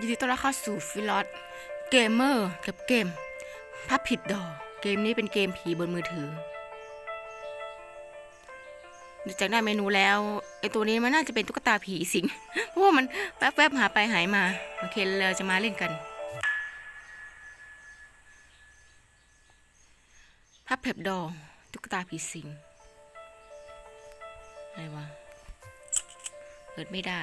ยินดีต้อนรับเข้าสู่ฟิลอตเกมเมอร์กับเกมพับผิดดอกเกมนี้เป็นเกมผีบนมือถือดูจากหน้าเมนูแล้วไอตัวนี้มันน่าจะเป็นตุ๊กตาผีสิงเพราะว่ามันแวบๆหาไปหายมาโอเคเราจะมาเล่นกันพับเพ็บดอตุ๊กตาผีสิงอะไรวะเปิดไม่ได้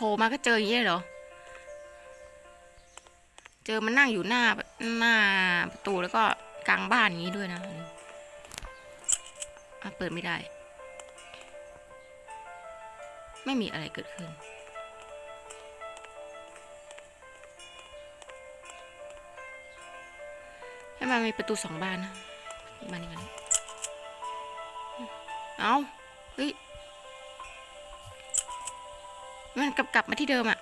ผล่มาก็เจออย่างนี้เหรอ เจอมันนั่งอยู่หน้าหน้าประตูแล้วก็กลางบ้านอย่างนี้ด้วยนะอะเปิดไม่ได้ ไม่มีอะไรเกิดขึ้นให้มันมีประตูสองบานนะบานนี้กันเอาเฮ้ย มันกลับกลับมาที่เดิมอะ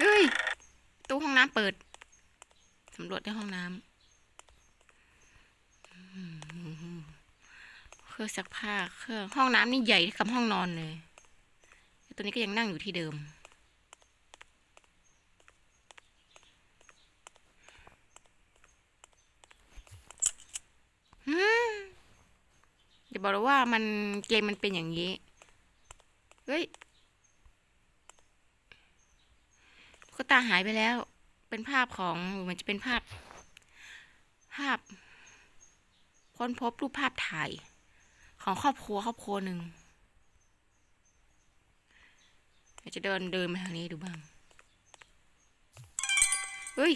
เฮ้ย ตู้ห้องน้ำเปิด สำรวจในห้องน้ำเครื่องซักผ้า เครื่องห้องน้ำนี่ใหญ่กับห้องนอนเลย ตัวนี้ก็ยังนั่งอยู่ที่เดิม อืม อย่า บอกเลยว่ามันเกมมันเป็นอย่างนี้ เฮ้ยก็ตาหายไปแล้ว เป็นภาพของมันจะเป็นภาพ ภาพ ค้นพบรูปภาพถ่าย ของครอบครัวครอบครัวหนึ่งจะเดินเดินมาทางนี้ดูบ้าง เฮ้ย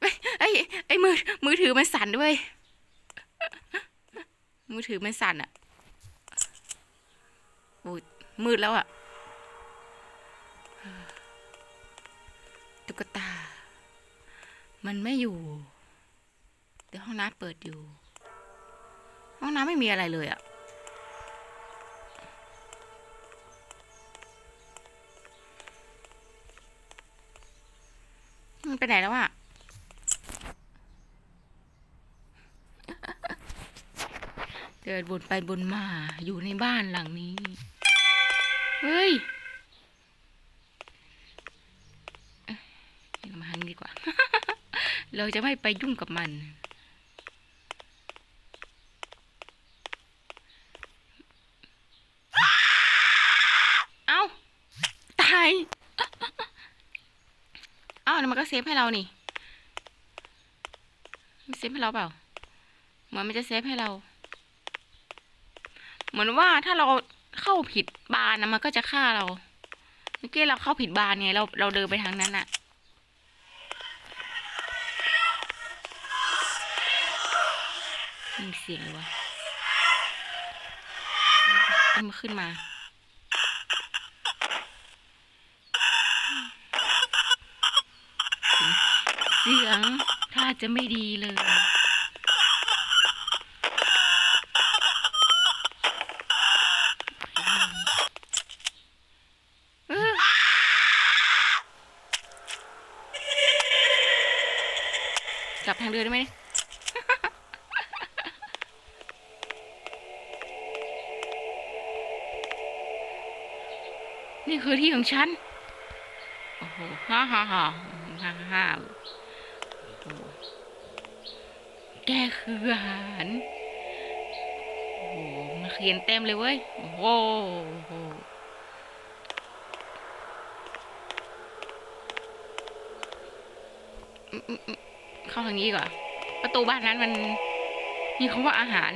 เฮ้ยไอ้ไอ้มือมือถือมันสั่นด้วย มือถือมันสั่นอะโอ้มืดแล้วอะตุ๊กตา มันไม่อยู่ แต่ห้องน้ำเปิดอยู่ ห้องน้ำไม่มีอะไรเลยอะมันไปไหนแล้วอะ เดินบนไปบนมาอยู่ในบ้านหลังนี้ เฮ้ยเอ๊ะเรามาหันดีกว่า เราจะไม่ไปยุ่งกับมันเอาตายเอาเดี๋ยวมันก็เซฟให้เรานี่ มันเซฟให้เราเปล่าเหมือนมันจะเซฟให้เรา เหมือนว่าถ้าเราเข้าผิดบานนะมันก็จะฆ่าเรา เมื่อกี้เราเข้าผิดบานไงเราเราเดินไปทางนั้นอะมีเสียงเลยวะเอามาขึ้นมาเสียงถ้าจะไม่ดีเลย เออกลับทางเดินได้ไหมนี่คือที่ของฉัน โอ้โห ฮ่าฮ่าฮ่าฮ่าฮ่าแกคืออาหาร โอ้โหมาเขียนเต็มเลยเว้ย โอ้โหโอ้โห เข้าทางนี้ก่อนประตูบ้านนั้นมันมีคำว่าอาหาร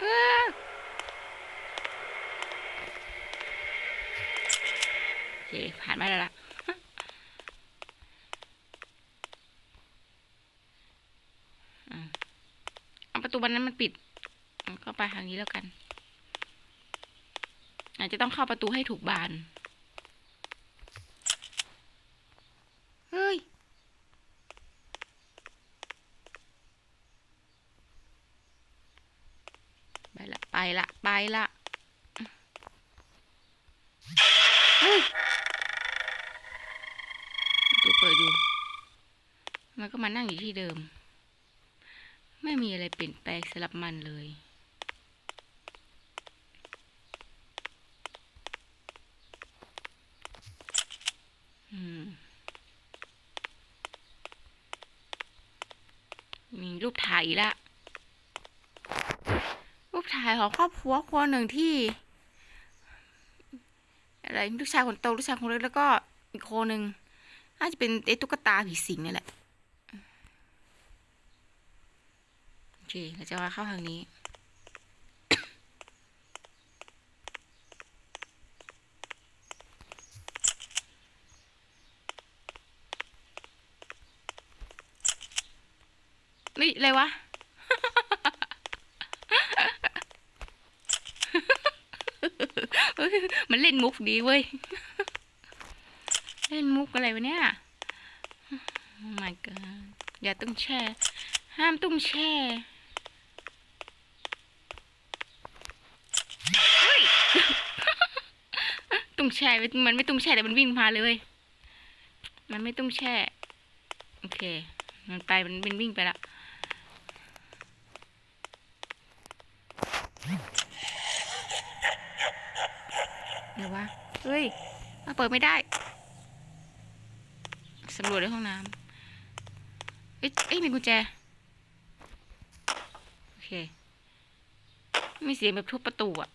เออโอเคผ่านมาแล้วล่ะเอาประตูบ้านนั้นมันปิดก็ไปทางนี้แล้วกัน อาจจะต้องเข้าประตูให้ถูกบาน เฮ้ย ไป ละไปละไปละดูเปิดอยู่ มันก็มานั่งอยู่ที่เดิม ไม่มีอะไรเปลี่ยนแปลงสำหรับมันเลยมีรูปถ่ายละ รูปถ่ายของครอบครัวครัวหนึ่งที่อะไรลูกชายคนโตลูกชายคนเล็กแล้วก็อีกคนหนึ่งน่าจะเป็นไอ้ตุ๊กตาผีสิงนี่แหละโอเคเราจะมาเข้าทางนี้นี่อะไรวะ เฮ้ย มันเล่นมุกดีเว้ย เล่นมุกอะไรวะเนี่ย Oh my god อย่าต้องแช่ ห้ามต้องแช่เฮ้ยต้องแช่ มันไม่ต้องแช่แต่มันวิ่งมาเลย มันไม่ต้องแช่ โอเค มันไปมันมันวิ่งไปละ ดี๋ยววะเฮ้ยมาเปิดไม่ได้สำรวจในห้องน้ำเอ้ยเอ้ยมีกุญแจ โอเค มีเสียงแบบทุบประตูอะ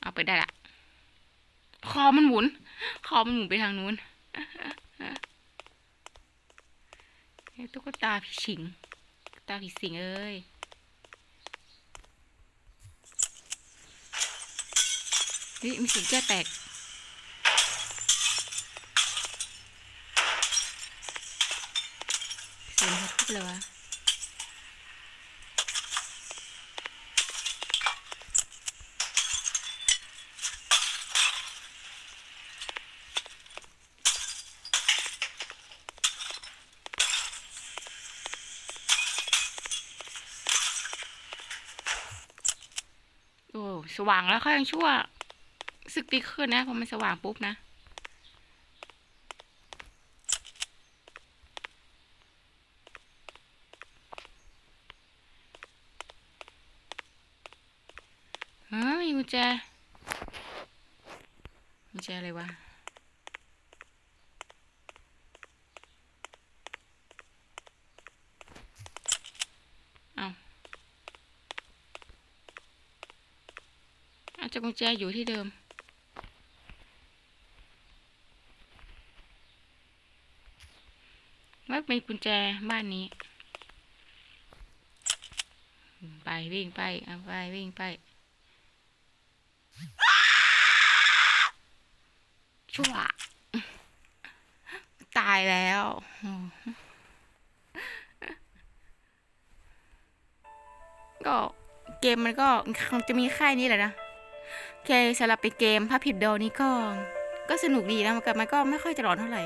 เอาไปได้ละ คอมันหมุน คอมันหมุนไปทางนู้นตุ๊กตาผีสิง ตาผีสิงเอ้ยนี่มีเสียงแก้แตก เสียงเขาทุบเลยวะ สว่างแล้วค่อยยังชั่วสึกดีขึ้นนะพอมันสว่างปุ๊บนะฮะมีกุญแจกุญแจอะไรวะ เอาอา จะกุญแจอยู่ที่เดิมว่าเป็นกุญแจบ้านนี้ ไปวิ่งไปเอาไปวิ่งไป ชั่ว ตายแล้วก็เกมมันก็คงจะมีค่ายนี้แหละนะ โอเคสำหรับเป็นเกมภาผิดโดนี่ก็ ก็สนุกดีนะมันก็มันก็ไม่ค่อยจะร้อนเท่าไหร่